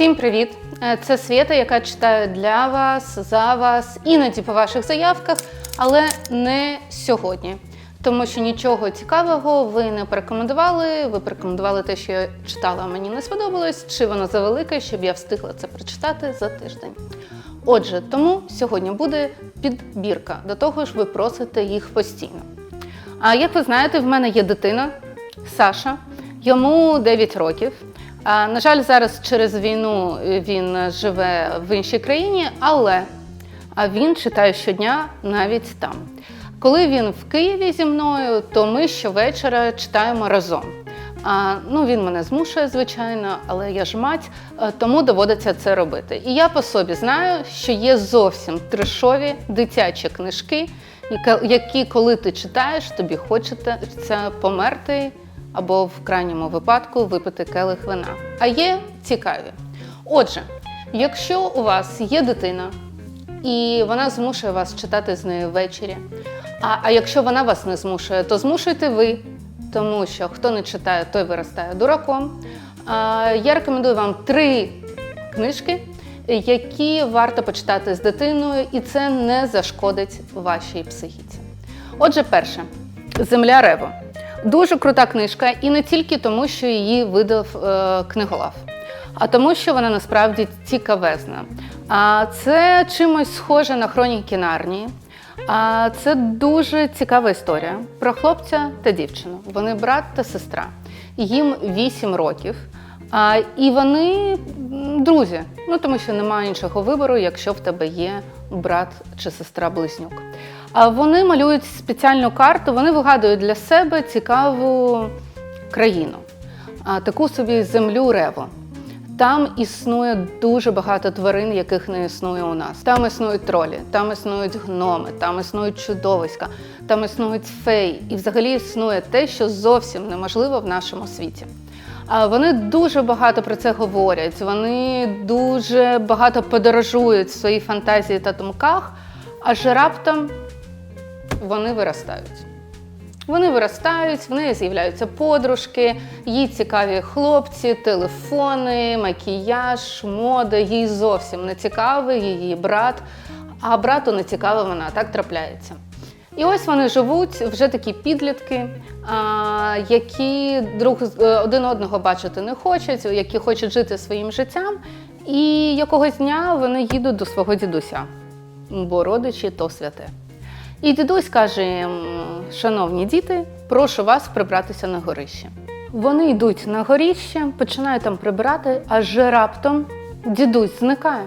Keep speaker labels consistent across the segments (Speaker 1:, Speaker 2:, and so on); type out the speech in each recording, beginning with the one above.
Speaker 1: Всім привіт! Е, Це Свята, яка читає для вас, за вас, іноді по ваших заявках, але не сьогодні. Тому що нічого цікавого ви не порекомендували. Ви порекомендували те, що я читала, а мені не сподобалось, чи воно завелике, щоб я встигла це прочитати за тиждень. Отже, тому сьогодні буде підбірка. До того ж, ви просите їх постійно. А як ви знаєте, в мене є дитина Саша, йому 9 років. На жаль, зараз через війну він живе в іншій країні, але він читає щодня навіть там. Коли він в Києві зі мною, то ми щовечора читаємо разом. А, ну, він мене змушує, звичайно, але я ж мать, е, тому доводиться це робити. І я по собі знаю, що є зовсім трешові дитячі книжки, які, коли ти читаєш, тобі хочеться померти або в крайньому випадку випити келих вина. А є цікаві. Отже, якщо у вас є дитина, і вона змушує вас читати з нею ввечері. А, а якщо вона вас не змушує, то змушуйте ви, тому що хто не читає, той виростає дураком. А, я рекомендую вам три книжки, які варто почитати з дитиною, і це не зашкодить вашій психіці. Отже, перше Земля Рево. Дуже крута книжка, і не тільки тому, що її видав е, книголав, а тому, що вона насправді цікавезна. А це чимось схоже на хроніки Нарнії. А це дуже цікава історія про хлопця та дівчину. Вони брат та сестра. Їм 8 років. А, і вони друзі. Ну тому що немає іншого вибору, якщо в тебе є брат чи сестра близнюк. Вони малюють спеціальну карту, вони вигадують для себе цікаву країну, таку собі землю Рево. Там існує дуже багато тварин, яких не існує у нас. Там існують тролі, там існують гноми, там існують чудовиська, там існують феї. І взагалі існує те, що зовсім неможливо в нашому світі. Вони дуже багато про це говорять. Вони дуже багато подорожують в своїй фантазії та думках, аж раптом вони виростають. Вони виростають, в неї з'являються подружки, їй цікаві хлопці, телефони, макіяж, мода. Їй зовсім не цікавий її брат, а брату не цікава вона, так трапляється. І ось вони живуть вже такі підлітки, які друг е, один одного бачити не хочуть, які хочуть жити своїм життям. І якогось дня вони їдуть до свого дідуся, бо родичі то святе. І дідусь каже шановні діти, прошу вас прибратися на горище. Вони йдуть на горіще, починають там прибирати, аж раптом дідусь зникає.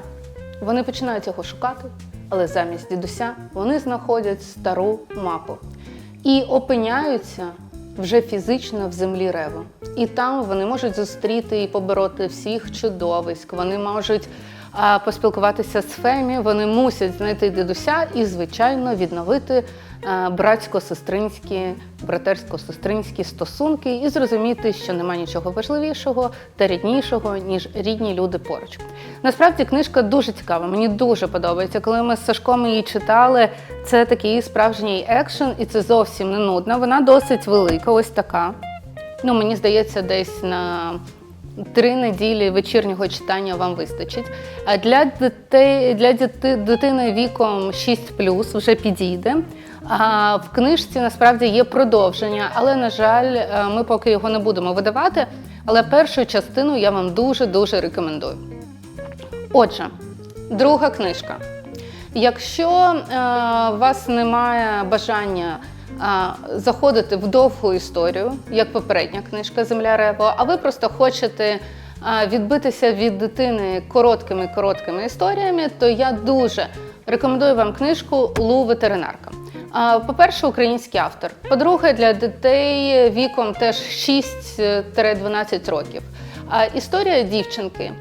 Speaker 1: Вони починають його шукати, але замість дідуся вони знаходять стару мапу і опиняються вже фізично в землі Рево. І там вони можуть зустріти і побороти всіх чудовиськ. Вони можуть поспілкуватися з Фемі, вони мусять знайти дідуся і, звичайно, відновити братсько-сестринські, братерсько-сестринські стосунки і зрозуміти, що нема нічого важливішого та ріднішого, ніж рідні люди поруч. Насправді книжка дуже цікава, мені дуже подобається. Коли ми з Сашком її читали, це такий справжній екшен, і це зовсім не нудно. Вона досить велика, ось така. Ну, мені здається, десь на три неділі вечірнього читання вам вистачить. А для дітей, для діти, дитини віком 6 вже підійде. А в книжці насправді є продовження, але, на жаль, е, ми поки його не будемо видавати. Але першу частину я вам дуже-дуже рекомендую. Отже, друга книжка. Якщо е, у вас немає бажання заходити в довгу історію, як попередня книжка Земля Рево, а ви просто хочете е, відбитися від дитини короткими короткими історіями, то я дуже рекомендую вам книжку Лу ветеринарка. По-перше, український автор. По-друге, для дітей віком теж 6-12 років. Історія дівчинки,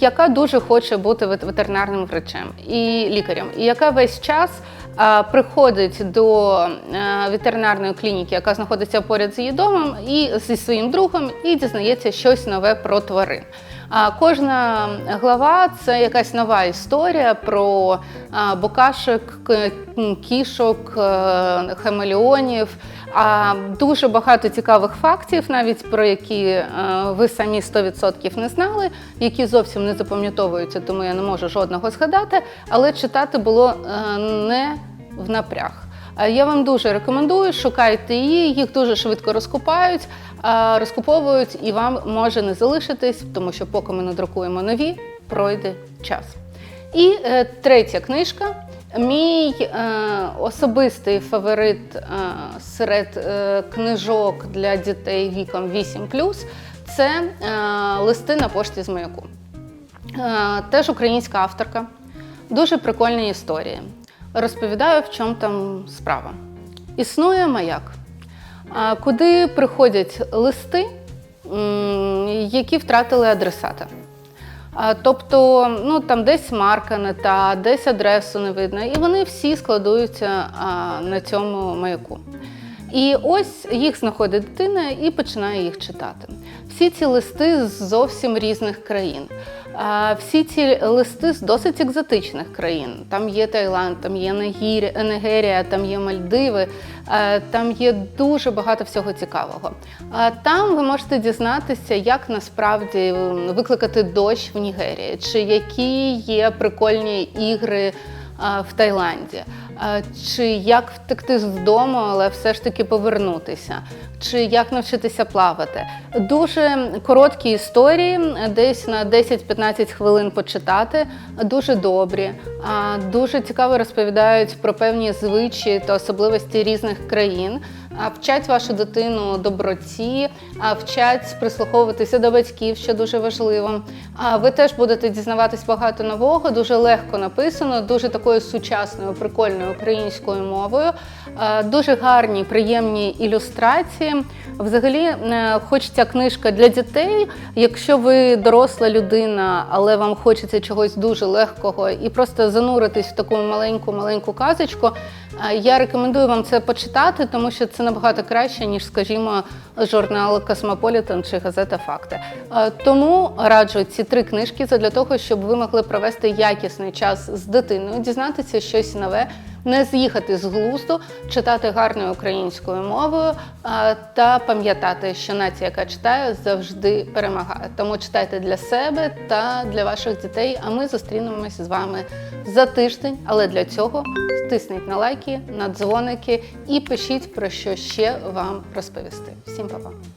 Speaker 1: яка дуже хоче бути ветеринарним врачем і лікарем, і яка весь час приходить до ветеринарної клініки, яка знаходиться поряд з її домом, і зі своїм другом, і дізнається щось нове про тварин. А кожна глава це якась нова історія про букашок, кішок, е, хамелеонів. А дуже багато цікавих фактів, навіть про які е, ви самі 100% не знали, які зовсім не запам'ятовуються, тому я не можу жодного згадати. Але читати було е, не в напряг. Е, Я вам дуже рекомендую, шукайте її, їх дуже швидко розкупають, розкуповують, і вам може не залишитись, тому що поки ми надрукуємо нові, пройде час. І третя книжка. Мій е, особистий фаворит е, серед е, книжок для дітей віком 8 це е, листи на пошті з маяку. Е, теж українська авторка, дуже прикольні історії. Розповідаю, в чому там справа. Існує маяк, куди приходять листи, які втратили адресата. Тобто, ну там десь марка не та, десь адресу не видно, і вони всі складуються на цьому маяку. І ось їх знаходить дитина і починає їх читати. Всі ці листи з зовсім різних країн. Всі ці листи з досить екзотичних країн. Там є Таїланд, там є Нігерія, там є Мальдиви, там є дуже багато всього цікавого. Там ви можете дізнатися, як насправді викликати дощ в Нігерії, чи які є прикольні ігри в Таїланді, чи як втекти з дому, але все ж таки повернутися, чи як навчитися плавати. Дуже короткі історії, десь на 10-15 хвилин почитати, дуже добрі, дуже цікаво розповідають про певні звичаї та особливості різних країн. Вчать вашу дитину доброті, а, вчать прислуховуватися до батьків, що дуже важливо. А ви теж будете дізнаватись багато нового, дуже легко написано, дуже такою сучасною, прикольною українською мовою. Дуже гарні, приємні ілюстрації. Взагалі, е, хоч ця книжка для дітей, якщо ви доросла людина, але вам хочеться чогось дуже легкого і просто зануритись в таку маленьку маленьку казочку. Е, Я рекомендую вам це почитати, тому що це набагато краще, ніж, скажімо, журнал Космополітен чи газета Факти. Е, Тому раджу ці три книжки для того, щоб ви могли провести якісний час з дитиною, дізнатися щось нове, не з'їхати з глузду, читати гарною українською мовою та пам'ятати, що нація, яка читає, завжди перемагає. Тому читайте для себе та для ваших дітей. А ми зустрінемось з вами за тиждень. Але для цього тисніть на лайки, на дзвоники і пишіть про що ще вам розповісти. Всім па-па!